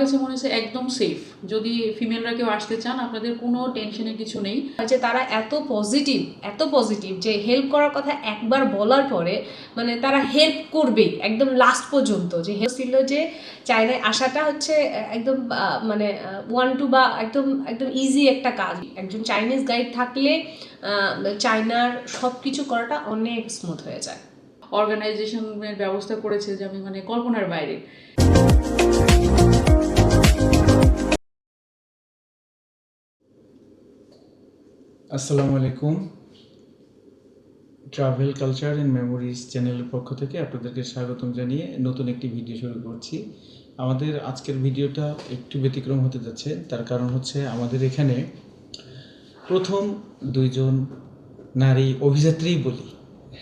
কাছে মনে হচ্ছে একদম সেফ যদি ফিমেলরা কেউ আসতে চান আপনাদের কোনো টেনশনের কিছু নেই। যে তারা এত পজিটিভ এত পজিটিভ যে হেল্প করার কথা একবার বলার পরে মানে তারা হেল্প করবেই একদম লাস্ট পর্যন্ত। যে হেল্প ছিল যে চায়নায় আসাটা হচ্ছে একদম মানে ওয়ান টু বা একদম একদম ইজি একটা কাজ। একজন চাইনিজ গাইড থাকলে চায়নার সব কিছু করাটা অনেক স্মুথ হয়ে যায়। অর্গানাইজেশনের ব্যবস্থা করেছে যে আমি মানে কল্পনার বাইরে। আসসালামু আলাইকুম। ট্রাভেল কালচার অ্যান্ড মেমোরিজ চ্যানেলের পক্ষ থেকে আপনাদেরকে স্বাগতম জানিয়ে নতুন একটি ভিডিও শুরু করছি। আমাদের আজকের ভিডিওটা একটু ব্যতিক্রম হতে যাচ্ছে, তার কারণ হচ্ছে আমাদের এখানে প্রথম দুইজন নারী অভিযাত্রী বলি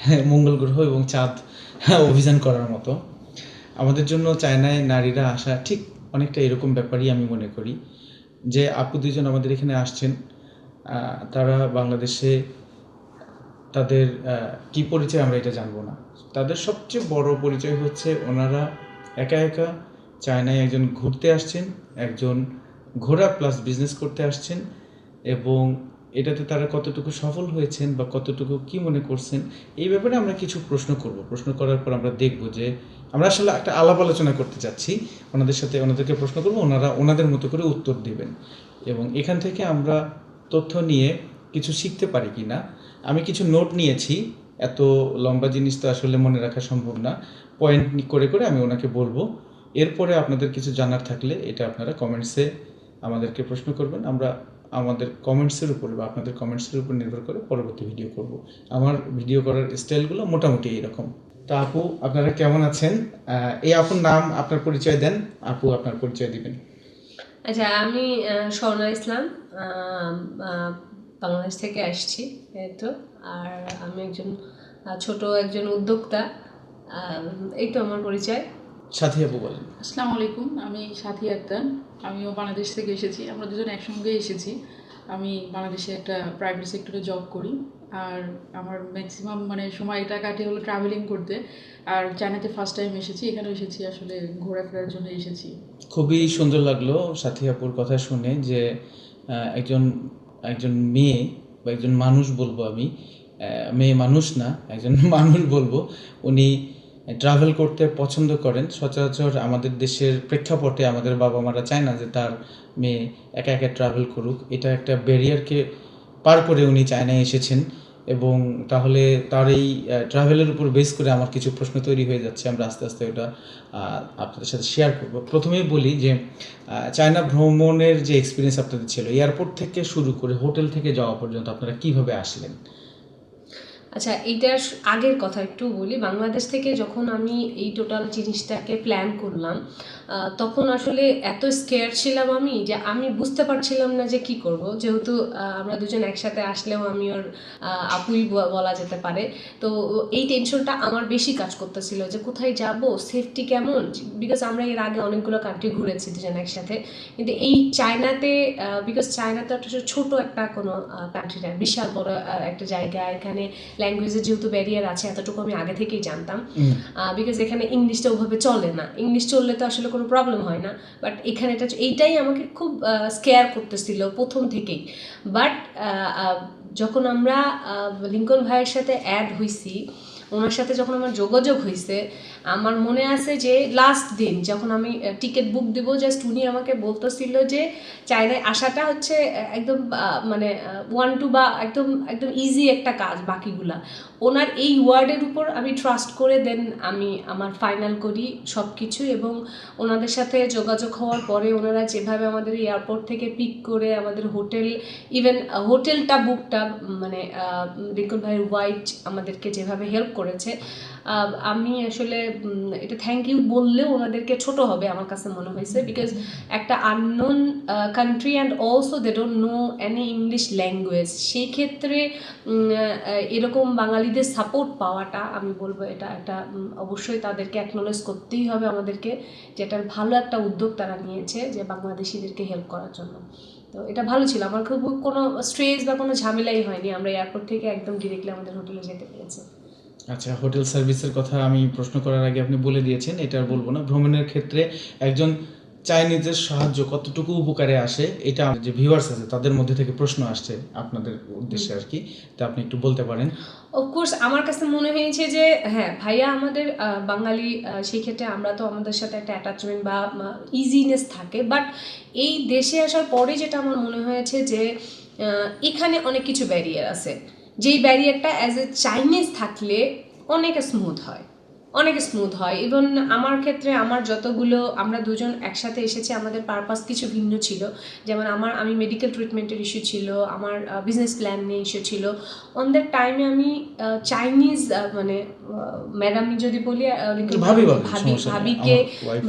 হ্যাঁ মঙ্গল গ্রহ এবং চাঁদ অভিযান করার মতো। আমাদের জন্য চায়নায় নারীরা আসা ঠিক অনেকটা এরকম ব্যাপারই আমি মনে করি যে আপু দুইজন আমাদের এখানে আসছেন। তারা বাংলাদেশে তাদের কি পরিচয় আমরা এটা জানব না। তাদের সবচেয়ে বড় পরিচয় হচ্ছে ওনারা একা একা চায়নায় একজন ঘুরতে আসছেন, একজন ঘোরা প্লাস বিজনেস করতে আসছেন এবং এটাতে তারা কতটুকু সফল হয়েছেন বা কতটুকু কি মনে করছেন, এই ব্যাপারে আমরা কিছু প্রশ্ন করব। প্রশ্ন করার পর আমরা দেখব যে আমরা আসলে একটা আলাপ আলোচনা করতে চাচ্ছি ওনাদের সাথে, ওনাদেরকে প্রশ্ন করব, ওনারা ওনাদের মতো করে উত্তর দেবেন এবং এখান থেকে আমরা তথ্য নিয়ে কিছু শিখতে পারি কি না আমি কিছু নোট নিয়েছি। এত লম্বা জিনিস তো আসলে মনে রাখা সম্ভব না। পয়েন্ট করে করে আমি ওনাকে বলব। এরপরে আপনাদের কিছু জানার থাকলে এটা আপনারা কমেন্টসে আমাদেরকে প্রশ্ন করবেন। আমরা আমাদের কমেন্টসের উপর বা আপনাদের কমেন্টসের উপর নির্ভর করে পরবর্তী ভিডিও করব। আমার ভিডিও করার স্টাইলগুলো মোটামুটি এইরকম। তো আপু, আপনারা কেমন আছেন? এই আপুর নাম, আপনার পরিচয় দেন। আপু আপনার পরিচয় দিবেন। আচ্ছা আমি স্বর্ণা ইসলাম। বাংলাদেশ থেকে আসছি এই তো আর আমি একজন ছোট একজন উদ্যোক্তা। এই তো আমার পরিচয়। সাথী আপু বলেন। আসসালামু আলাইকুম আমি সাথী আক্তার। আমিও বাংলাদেশ থেকে এসেছি আমরা দুজন একসঙ্গে এসেছি। আমি বাংলাদেশে একটা প্রাইভেট সেক্টরে জব করি। আর আমার ম্যাক্সিমাম মানে সময়টা কাটে হলো ট্রাভেলিং করতে। আর চায়নাতে ফার্স্ট টাইম এসেছি এখানে এসেছি আসলে ঘোরাফেরার জন্য এসেছি। খুবই সুন্দর লাগল সাথী আপুর কথা শুনে যে একজন একজন মেয়ে বা একজন মানুষ বলব আমি মেয়ে মানুষ না, একজন মানুষ বলব, উনি ট্রাভেল করতে পছন্দ করেন। সচরাচর আমাদের দেশের প্রেক্ষাপটে আমাদের বাবা মারা চায় না যে তার মেয়ে একা একা ট্রাভেল করুক। এটা একটা ব্যারিয়ারকে পার করে উনি চায়নায় এসেছেন। এবং তাহলে তার এই ট্রাভেলের উপর বেস করে আমার কিছু প্রশ্ন তৈরি হয়ে যাচ্ছে, আমরা আস্তে আস্তে ওটা আপনাদের সাথে শেয়ার করব। প্রথমেই বলি যে চায়না ভ্রমণের যে এক্সপিরিয়েন্স আপনাদের ছিল এয়ারপোর্ট থেকে শুরু করে হোটেল থেকে যাওয়া পর্যন্ত আপনারা কীভাবে আসলেন? আচ্ছা এইটার আগের কথা একটু বলি। বাংলাদেশ থেকে যখন আমি এই টোটাল জিনিসটাকে প্ল্যান করলাম তখন আসলে এত স্কেয়ার ছিলাম আমি যে আমি বুঝতে পারছিলাম না যে কি করব। যেহেতু আমরা দুজন একসাথে আসলেও আমি ওর আপুই বলা যেতে পারে। তো এই টেনশনটা আমার বেশি কাজ করতেছিল যে কোথায় যাব সেফটি কেমন? বিকজ আমরা এর আগে অনেকগুলো কান্ট্রি ঘুরেছি দুজন একসাথে। কিন্তু এই চায়নাতে বিকজ চায়না তো একটা ছোট একটা কোনো কান্ট্রি না, বিশাল বড় একটা জায়গা। এখানে ল্যাঙ্গুয়েজের যেহেতু ব্যারিয়ার আছে এতটুকু আমি আগে থেকেই জানতাম। বিকজ এখানে ইংলিশটা ওভাবে চলে না। ইংলিশ চললে তো আসলে কোনো প্রবলেম হয় না। বাট এখানে এটা এইটাই আমাকে খুব স্কেয়ার করতেছিল প্রথম থেকেই। বাট যখন আমরা লিঙ্কন ভাইয়ের সাথে অ্যাড হইছি ওনার সাথে যখন আমার যোগাযোগ হয়েছে আমার মনে আছে যে লাস্ট দিন যখন আমি টিকিট বুক দিব জাস্ট উনি আমাকে বলতেছিল যে চায়নায় আসাটা হচ্ছে একদম মানে ওয়ান টু বা একদম একদম ইজি একটা কাজ বাকিগুলা। ওনার এই ওয়ার্ডের উপর আমি ট্রাস্ট করে দেন আমি আমার ফাইনাল করি সব কিছু এবং ওনাদের সাথে যোগাযোগ হওয়ার পরে ওনারা যেভাবে আমাদের এয়ারপোর্ট থেকে পিক করে আমাদের হোটেল ইভেন হোটেলটা বুকটা মানে লিঙ্কন ভাইয়ের ওয়াইফ আমাদেরকে যেভাবে হেল্প করেছে আমি আসলে এটা থ্যাংক ইউ বললেও ওনাদেরকে ছোট হবে আমার কাছে মনে হয়েছে বিকজ একটা unknown country and also they don't know any English language সেই ক্ষেত্রে উম, আহ, বাঙালিদের সাপোর্ট পাওয়াটা, আমি বলব এটা একটা অবশ্যই তাদেরকে অ্যাকনোলেজ করতেই হবে আমাদেরকে যে এটার ভালো একটা উদ্যোগ তারা নিয়েছে যে বাংলাদেশিদেরকে হেল্প করার জন্য। তো এটা ভালো ছিল। আমার খুব কোনো স্ট্রেস বা কোনো ঝামেলাই হয়নি। আমরা এয়ারপোর্ট থেকে একদম ডিরেক্টলি আমাদের হোটেলে যেতে পেরেছি। আচ্ছা হোটেল সার্ভিসের কথা আমি প্রশ্ন করার আগে আপনি বলে দিয়েছেন, এটা আর বলব না। ভ্রমণের ক্ষেত্রে একজন চাইনিজের সাহায্য কতটুকু উপকারে আসে, এটা যে ভিউয়ার্স আছে, তাদের মধ্যে থেকে প্রশ্ন আসছে আপনাদের উদ্দেশ্যে আর কি। তা আপনি একটু বলতে পারেন। অফকোর্স আমার কাছে মনে হয়েছে যে হ্যাঁ ভাইয়া আমাদের বাঙালি সেই ক্ষেত্রে আমরা তো আমাদের সাথে একটা অ্যাটাচমেন্ট বা ইজিনেস থাকে। বাট এই দেশে আসার পরে যেটা আমার মনে হয়েছে যে এখানে অনেক কিছু ব্যারিয়ার আছে। যেই ব্যারিয়ারটা অ্যাজ এ চাইনিজ থাকলে অনেক স্মুথ হয়। অনেক স্মুথ হয়। ইভেন আমার ক্ষেত্রে আমার যতগুলো আমরা দুজন একসাথে এসেছি আমাদের পারপাস কিছু ভিন্ন ছিল। যেমন আমার আমি মেডিকেল ট্রিটমেন্টের ইস্যু ছিল আমার বিজনেস প্ল্যান নিয়ে ইস্যু ছিল। অন দ্যাট টাইমে আমি চাইনিজ মানে ম্যাডাম যদি বলি ভাবি ভাবিকে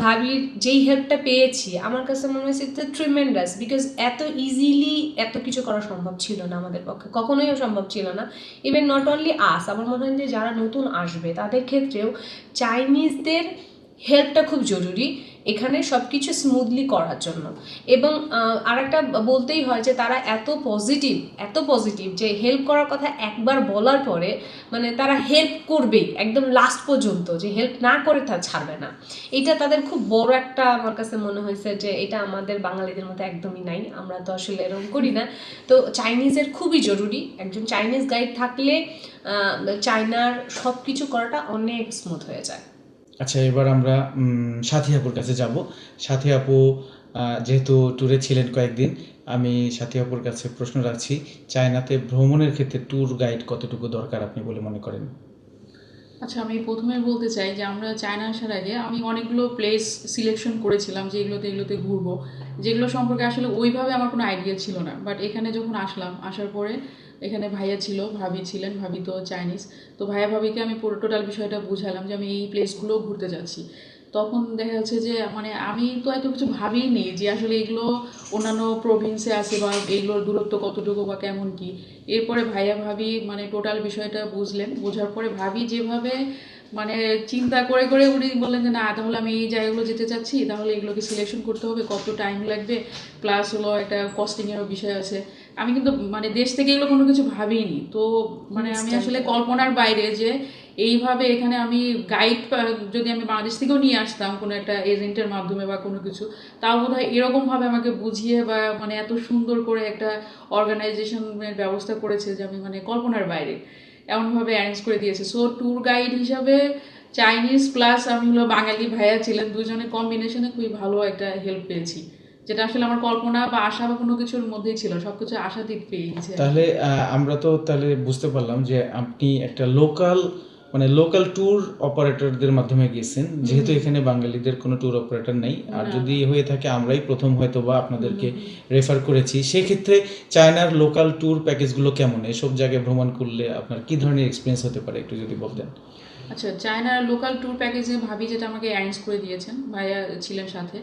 ভাবির যেই হেল্পটা পেয়েছি আমার কাছে মনে হয়েছে ইটস ট্রিমেন্ডাস বিকজ এত ইজিলি এত কিছু করা সম্ভব ছিল না আমাদের পক্ষে। কখনোই সম্ভব ছিল না। ইভেন নট অনলি আস আমার মনে হয় যে যারা নতুন আসবে তাদের ক্ষেত্রেও চাইনিজদের হেল্পটা খুব জরুরি এখানে সব কিছু স্মুথলি করার জন্য। এবং আর একটা বলতেই হয় যে তারা এত পজিটিভ এত পজিটিভ যে হেল্প করার কথা একবার বলার পরে মানে তারা হেল্প করবেই, একদম লাস্ট পর্যন্ত যে হেল্প না করে তা ছাড়বে না। এটা তাদের খুব বড় একটা আমার কাছে মনে হয়েছে যে এটা আমাদের বাঙালিদের মধ্যে একদমই নাই, আমরা তো আসলে এরকম করি না। তো চাইনিজের খুবই জরুরি, একজন চাইনিজ গাইড থাকলে চায়নার সব কিছু করাটা অনেক স্মুথ হয়ে যায়। আচ্ছা এবার আমরা সাথী আপুর কাছে যাব। সাথী আপু যেহেতু ট্যুরে ছিলেন কয়েকদিন, আমি সাথী আপুর কাছে প্রশ্ন রাখছি, চায়নাতে ভ্রমণের ক্ষেত্রে ট্যুর গাইড কতটুকু দরকার আপনি বলে মনে করেন? আচ্ছা আমি প্রথমে বলতে চাই যে আমরা চায়না আসার আগে আমি অনেকগুলো প্লেস সিলেকশন করেছিলাম, যে এগুলোতে এগুলোতে ঘুরবো। যেগুলো সম্পর্কে আসলে ওইভাবে আমার কোনো আইডিয়া ছিল না বাট এখানে যখন আসলাম, আসার পরে এখানে ভাইয়া ছিল, ভাবি ছিলেন, ভাবি তো চাইনিজ। তো ভাইয়া ভাবিকে আমি পুরো টোটাল বিষয়টা বুঝালাম যে আমি এই প্লেসগুলো ঘুরতে যাচ্ছি। তখন দেখা যাচ্ছে যে মানে আমি তো এত কিছু ভাবিনি যে আসলে এগুলো অন্যান্য প্রভিন্সে আছে বা এগুলোর দূরত্ব কতটুকু বা কেমন কি। এরপরে ভাইয়া ভাবি মানে টোটাল বিষয়টা বুঝলেন। বোঝার পরে ভাবি যেভাবে মানে চিন্তা করে করে উনি বললেন যে, না, তাহলে আমি এই জায়গাগুলো যেতে চাচ্ছি। তাহলে এগুলোকে সিলেকশন করতে হবে। কত টাইম লাগবে? প্লাস হলো একটা কস্টিংয়েরও বিষয় আছে। আমি কিন্তু মানে দেশ থেকে এগুলো কোনো কিছু ভাবিনি। তো মানে আমি আসলে কল্পনার বাইরে যে এইভাবে এখানে আমি গাইড যদি আমি বাংলাদেশ থেকেও নিয়ে আসতাম কোনো একটা এজেন্টের মাধ্যমে বা কোনো কিছু তাও বোধ হয় এরকমভাবে আমাকে বুঝিয়ে বা মানে এত সুন্দর করে একটা অর্গানাইজেশনের ব্যবস্থা করেছে যে আমি মানে কল্পনার বাইরে এমনভাবে অ্যারেঞ্জ করে দিয়েছে। সো ট্যুর গাইড হিসাবে চাইনিজ প্লাস আমি হলো বাঙালি ভাইয়া ছিলেন দুজনে কম্বিনেশনে খুবই ভালো একটা হেল্প পেয়েছি। যেটা আসলে আমার কল্পনা বা আশা বা কোনো কিছুর মধ্যেই ছিল সব কিছু আশাতীত পেয়ে গেছে তাহলে আমরা তো তাহলে বুঝতে পারলাম যে আপনি একটা লোকাল মানে লোকাল ট্যুর অপারেটরদের মাধ্যমে গেছেন যেহেতু এখানে বাঙালিদের কোনো ট্যুর অপারেটর নেই। আর। যদি হয়ে থাকে আমরাই প্রথম হয়তো বা আপনাদেরকে রেফার করেছি। সেক্ষেত্রে চায়নার লোকাল ট্যুর প্যাকেজগুলো কেমন? এসব জায়গায় ভ্রমণ করলে আপনার কি ধরনের এক্সপিরিয়েন্স হতে পারে একটু যদি বলতেন? আচ্ছা চায়নার লোকাল ট্যুর প্যাকেজে ভাবি যেটা আমাকে অ্যারেঞ্জ করে দিয়েছেন ভাইয়া ছিলেন সাথে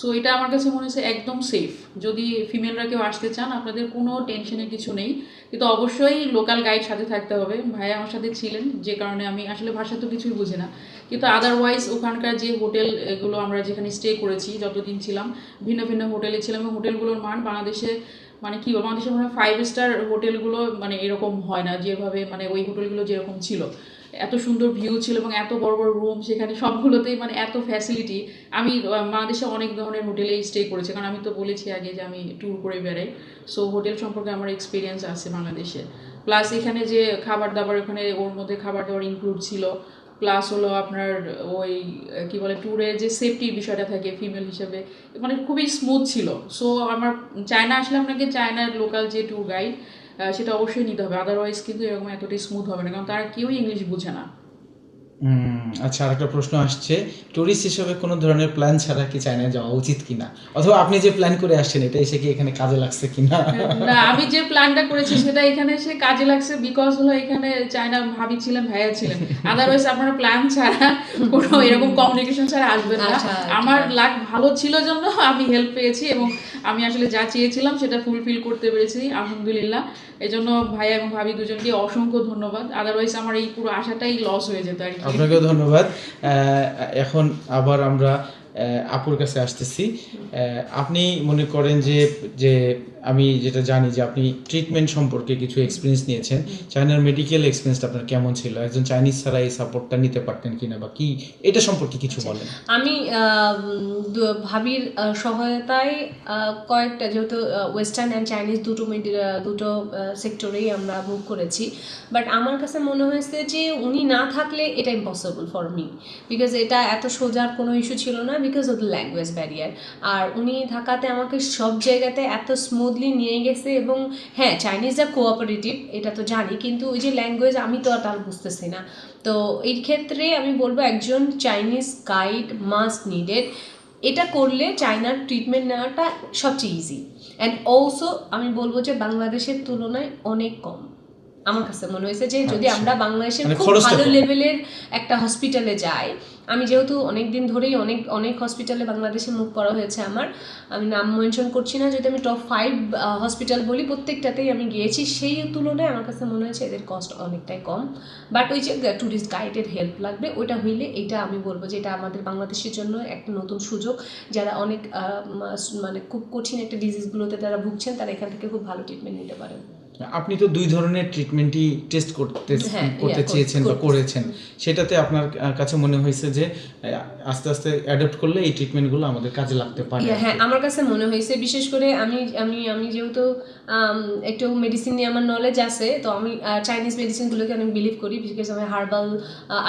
সো এটা আমার কাছে মনে হচ্ছে একদম সেফ যদি ফিমেলরা কেউ আসতে চান, আপনাদের কোনো টেনশনের কিছু নেই। কিন্তু অবশ্যই লোকাল গাইড সাথে থাকতে হবে। ভাই আমার সাথে ছিলেন, যে কারণে আমি আসলে ভাষা তো কিছুই বুঝি না। কিন্তু আদারওয়াইজ ওখানকার যে হোটেল এগুলো আমরা যেখানে স্টে করেছি, যতদিন ছিলাম, ভিন্ন ভিন্ন হোটেলে ছিলাম। এবং হোটেলগুলোর মান বাংলাদেশে মানে কি বলব? বাংলাদেশে মনে ফাইভ স্টার হোটেলগুলো মানে এরকম হয় না, যেভাবে মানে ওই হোটেলগুলো যেরকম ছিল। এত সুন্দর ভিউ ছিল এবং এত বড় বড় রুম সেখানে সবগুলোতেই মানে এত ফ্যাসিলিটি আমি, বাংলাদেশে অনেক ধরনের হোটেলে স্টে করেছি, কারণ আমি তো বলেছি আগে যে আমি ট্যুর করে বেড়াই। সো হোটেল সম্পর্কে আমার এক্সপিরিয়েন্স আছে বাংলাদেশে। প্লাস এখানে যে খাবার দাবার, ওখানে ওর মধ্যে খাবার দাবার ইনক্লুড ছিল। প্লাস হলো আপনার ওই, কী বলে ট্যুরে যে সেফটির বিষয়টা থাকে ফিমেল হিসেবে মানে খুবই স্মুথ ছিল। সো আমার চায়না আসলে আপনাকে চায়নার লোকাল যে ট্যুর গাইড সেটা অবশ্যই নিতে হবে। আদারওয়াইজ কিন্তু এরকম এতটাই স্মুথ হবে না। কারণ তারা কেউই ইংলিশ বুঝে না। আচ্ছা আরেকটা প্রশ্ন আসছে। টুরিস্ট হিসেবে কোনো ধরনের প্ল্যান ছাড়া কি চায়নায় যাওয়া উচিত কিনা? অথবা আপনি যে প্ল্যান করে আসছেন এটা এসে কি এখানে কাজে লাগছে কিনা? না আমি যে প্ল্যানটা করেছি সেটা এখানে এসে কাজে লাগছে বিকজ হলো এখানে চায়না ভাবি ছিলেন ভাইয়া ছিলেন। আদারওয়াইজ আপনার প্ল্যান ছাড়া কোনো এরকম কমিউনিকেশন ছাড়া আসবেন না। আচ্ছা, আমার লাক ভালো ছিল জন্য আমি হেল্প পেয়েছি এবং আমি আসলে যা চেয়েছিলাম সেটা ফুলফিল করতে পেরেছি আলহামদুলিল্লাহ। এই জন্য ভাইয়া এবং ভাবি দুজনকে অসংখ্য ধন্যবাদ। আদারওয়াইজ আমার এই পুরো আশাটাই লস হয়ে যেত আর কি। আপনাকেও ধন্যবাদ। এখন আবার আমরা আপুর কাছে আসতেছি। আপনি মনে করেন যে যে আমি যেটা জানি যে আপনি ট্রিটমেন্ট সম্পর্কে কিছু এক্সপিরিয়েন্স নিয়েছেন। চায়নার মেডিকেল এক্সপিরিয়েন্সটা আপনার কেমন ছিল? একজন চাইনিজ ছাড়া এই সাপোর্টটা নিতে পারতেন কিনা বা কি? এটা সম্পর্কে কিছু বলেন। আমি ভাবির সহায়তায় কয়েকটা যেহেতু ওয়েস্টার্ন অ্যান্ড চাইনিজ দুটো মেডি- দুটো সেক্টরেই আমরা মুভ করেছি। বাট আমার কাছে মনে হয়েছে যে উনি না থাকলে এটা ইম্পসিবল ফর মি বিকজ এটা এত সোজার কোনো ইস্যু ছিল না because of the language barrier আর উনি থাকাতে আমাকে সব জায়গাতে এত স্মুথলি নিয়ে গেছে এবং হ্যাঁ চাইনিজরা কোঅপারেটিভ এটা তো জানি, কিন্তু ওই যে ল্যাঙ্গুয়েজ আমি তো আর তার বুঝতেছি না। তো এই ক্ষেত্রে আমি বলব একজন চাইনিজ গাইড মাস্ট নিডেড এটা করলে চায়নার ট্রিটমেন্ট নেওয়াটা সবচেয়ে ইজি অ্যান্ড অলসো আমি বলব যে বাংলাদেশের তুলনায় অনেক কম। আমার কাছে মনে হয়েছে যে যদি আচ্ছা। আমরা বাংলাদেশের মানে খুব ভালো লেভেলের একটা হসপিটালে যাই আমি যেহেতু অনেক দিন ধরেই অনেক অনেক হসপিটালে বাংলাদেশে মুভ করা হয়েছে আমার আমি নাম মেনশন করছি না যদি আমি টপ ফাইভ হসপিটাল বলি প্রত্যেকটাতেই আমি গিয়েছি সেই তুলনায় আমার কাছে মনে হয়েছে এদের কস্ট অনেকটাই কম। বাট ওই যে ট্যুরিস্ট গাইডের হেল্প লাগবে ওইটা হইলে এটা আমি বলব যে এটা আমাদের বাংলাদেশের জন্য একটা নতুন সুযোগ। যারা অনেক মানে খুব কঠিন একটা ডিজিজগুলোতে তারা ভুগছেন তারা এখান থেকে খুব ভালো ট্রিটমেন্ট নিতে পারেন। আপনি তো দুই ধরনের ট্রিটমেন্টই টেস্ট করতে হ্যাঁ, করতে চেয়েছেন বা করেছেন। সেটাতে আপনার কাছে মনে হয়েছে যে আস্তে আস্তে অ্যাডপ্ট করলে এই ট্রিটমেন্টগুলো আমাদের কাজে লাগতে পারে হ্যাঁ আমার কাছে মনে হয়েছে বিশেষ করে আমি আমি আমি যেহেতু একটু মেডিসিন নিয়ে আমার নলেজ আছে তো আমি চাইনিজ মেডিসিনগুলোকে আমি বিলিভ করি বিকজ আমি হার্বাল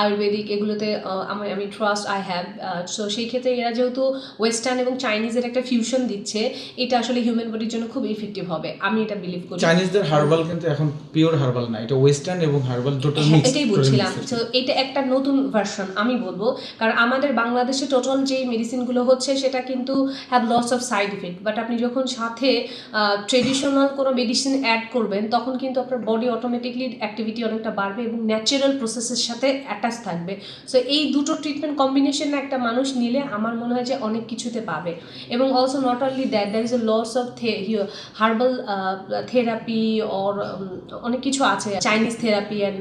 আয়ুর্বেদিক এগুলোতে আমি আমি ট্রাস্ট আই হ্যাভ সো সেই ক্ষেত্রে এরা যেহেতু ওয়েস্টার্ন এবং চাইনিজের একটা ফিউশন দিচ্ছে এটা আসলে হিউম্যান বডির জন্য খুব ইফেক্টিভ হবে আমি এটা বিলিভ করি। চাইনিজদের হার্বাল কিন্তু এখন পিওর হার্বাল না এটা ওয়েস্টার্ন এবং হার্বাল হ্যাঁ, মিক্স এটাই বলছিলাম। তো এটা একটা নতুন ভার্সন আমি বলব। কারণ আমাদের বাংলাদেশে টোটাল যে মেডিসিনগুলো হচ্ছে সেটা কিন্তু have lots of side effect but আপনি যখন সাথে ট্রেডিশনাল কোনো মেডিসিন অ্যাড করবেন তখন কিন্তু আপনার বডি অটোমেটিকলি অ্যাক্টিভিটি অনেকটা বাড়বে এবং ন্যাচারাল প্রসেসের সাথে অ্যাটাচ থাকবে। সো এই দুটো ট্রিটমেন্ট কম্বিনেশন একটা মানুষ নিলে আমার মনে হয় যে অনেক কিছুতে পাবে। এবং also not only that there is a lot of herbal therapy or অনেক কিছু আছে চাইনিজ থেরাপি অ্যান্ড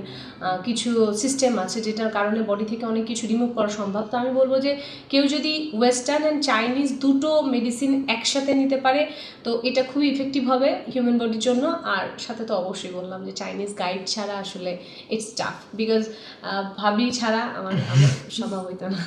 কিছু সিস্টেম আছে যেটার কারণে বডি থেকে অনেক কিছু রিমুভ করা সম্ভব। তো আমি বলব যে কেউ যদি ওয়েস্টার্ন অ্যান্ড চাইনিজ দুটো মেডিসিন একসাথে নিতে পারে তো এটা খুবই ইফেক্টিভ হবে হিউম্যান বডির জন্য। আর সাথে তো অবশ্যই বললাম যে চাইনিজ গাইড ছাড়া আসলে ইটস টাফ বিকজ ভাবি ছাড়া আমার আমার সম্ভব হইতো না।